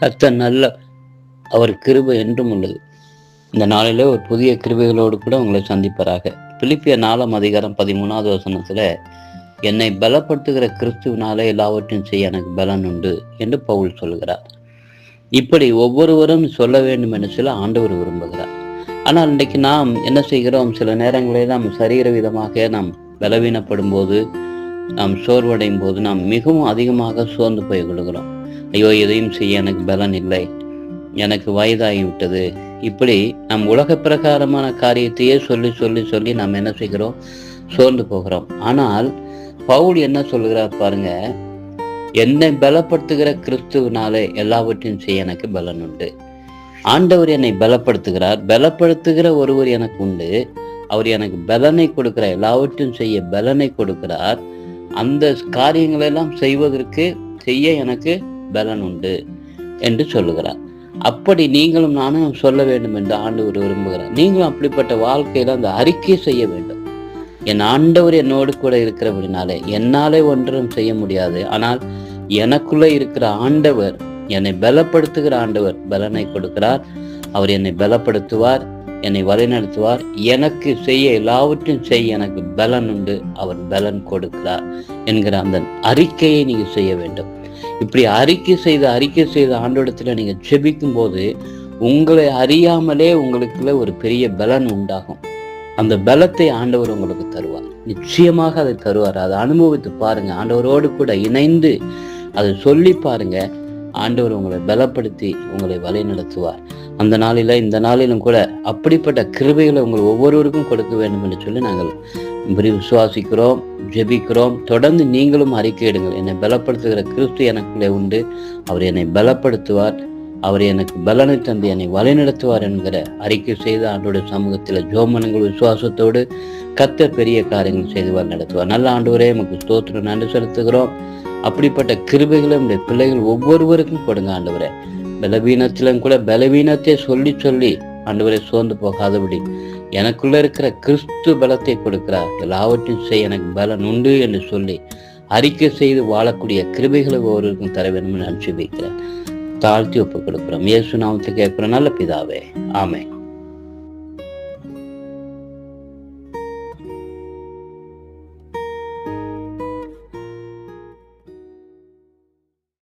கத்த நல்ல அவர் கிருபை என்றும் உள்ளது. இந்த நாளிலே ஒரு புதிய கிருபைகளோடு கூட உங்களை சந்திப்பராக. பிலிப்பிய நாலாம் அதிகாரம் பதிமூணாவது வசனத்தில் என்னை பலப்படுத்துகிற கிறிஸ்துவினாலே எல்லாவற்றையும் செய்ய எனக்கு பலன் உண்டு என்று பவுல் சொல்கிறார் இப்படி ஒவ்வொருவரும் சொல்ல வேண்டும் என்று சில ஆண்டவர் விரும்புகிறார். ஆனால் இன்றைக்கு நாம் என்ன செய்கிறோம்? சில நேரங்களில் நாம் சரீர விதமாக நாம் பலவீனப்படும் போது நாம் சோர்வடையும் போது நாம் மிகவும் அதிகமாக சோர்ந்து போய் விடுகிறோம் ஐயோ எதையும் செய்ய எனக்கு பலன் இல்லை. எனக்கு வயதாகிவிட்டது. இப்படி நம் உலக பிரகாரமான காரியத்தையே சொல்லி சொல்லி சொல்லி நாம் என்ன செய்கிறோம்? சோர்ந்து போகிறோம். ஆனால் பவுல் என்ன சொல்கிறார் பாருங்க என்னை பலப்படுத்துகிற கிறிஸ்துவனாலே எல்லாவற்றையும் செய்ய எனக்கு பலன் உண்டு. ஆண்டவர் என்னை பலப்படுத்துகிறார். பலப்படுத்துகிற ஒருவர் எனக்கு உண்டு. அவர் எனக்கு பலனை கொடுக்கிறார் எல்லாவற்றையும் செய்ய பலனை கொடுக்கிறார். அந்த காரியங்களெல்லாம் செய்வதற்கு செய்ய எனக்கு பலன் உண்டு என்று சொல்லுகிறார். அப்படி நீங்களும் நானும் சொல்ல வேண்டும் என்று ஆண்டவர் விரும்புகிறார். நீங்களும் அப்படிப்பட்ட வாழ்க்கையில அந்த அறிக்கை செய்ய வேண்டும். என் ஆண்டவர் என்னோடு கூட இருக்கிறபடினாலே என்னாலே ஒன்றும் செய்ய முடியாது. ஆனால் எனக்குள்ளே இருக்கிற ஆண்டவர் என்னை பலப்படுத்துகிற ஆண்டவர் பலனை கொடுக்கிறார். அவர் என்னை பலப்படுத்துவார் என்னை வழிநடத்துவார். எனக்கு செய்ய எல்லாவற்றையும் செய்ய எனக்கு பலன் உண்டு. அவர் பலன் கொடுக்கிறார் என்கிற அந்த அறிக்கையை நீங்கள் செய்ய வேண்டும். இப்படி அறிக்கை செய்து அறிக்கை செய்த ஆண்டோடத்தில் நீங்க ஜெபிக்கும் போது உங்களை அறியாமலே உங்களுக்குள்ள ஒரு பெரிய பலன் உண்டாகும். அந்த பலத்தை ஆண்டவர் உங்களுக்கு தருவார். நிச்சயமாக அதை தருவார். அதை அனுபவித்து பாருங்க. ஆண்டவரோடு கூட இணைந்து அதை சொல்லி பாருங்க. ஆண்டவர் உங்களை பலப்படுத்தி உங்களை வழி நடத்துவார் அந்த நாளில இந்த நாளிலும் கூட அப்படிப்பட்ட கிருபைகளை உங்கள் ஒவ்வொருவருக்கும் கொடுக்க வேண்டும் என்று சொல்லி நாங்கள் இப்படி விசுவாசிக்கிறோம் ஜெபிக்கிறோம். தொடர்ந்து நீங்களும் அறிக்கையிடுங்கள். என்னை பலப்படுத்துகிற கிறிஸ்து எனக்குள்ளே உண்டு. அவர் என்னை பலப்படுத்துவார். அவர் எனக்கு பலனை தந்து என்னை வழிநடத்துவார் என்கிற அறிக்கை செய்து ஆண்டோட சமூகத்தில் ஜோமனங்கள் விசுவாசத்தோடு கத்த பெரிய காரியங்கள் செய்து வழி நடத்துவார். நல்ல ஆண்டவரே நமக்கு ஸ்தோத்திரம். நன்றி செலுத்துகிறோம். அப்படிப்பட்ட கிருபைகளை நம்முடைய பிள்ளைகள் ஒவ்வொருவருக்கும் கொடுங்க ஆண்டவரே. பலவீனத்திலும் கூட பலவீனத்தை சொல்லி சொல்லி ஆண்டவரை சோர்ந்து போகாதபடி எனக்குள்ள இருக்கிற கிறிஸ்து பலத்தை கொடுக்கிறார். எல்லாவற்றையும் செய்ய எனக்கு பலன் உண்டு என்று சொல்லி அறிக்கை செய்து வாழக்கூடிய கிருபைகளை ஒவ்வொருக்கும் தர வேண்டும் என்று அனுப்பிச்சு வைக்கிறேன். தாழ்த்தி ஒப்புக் கொடுக்கிறோம். இயேசு நாமத்தை கேட்கிற நல்ல பிதாவே. ஆமை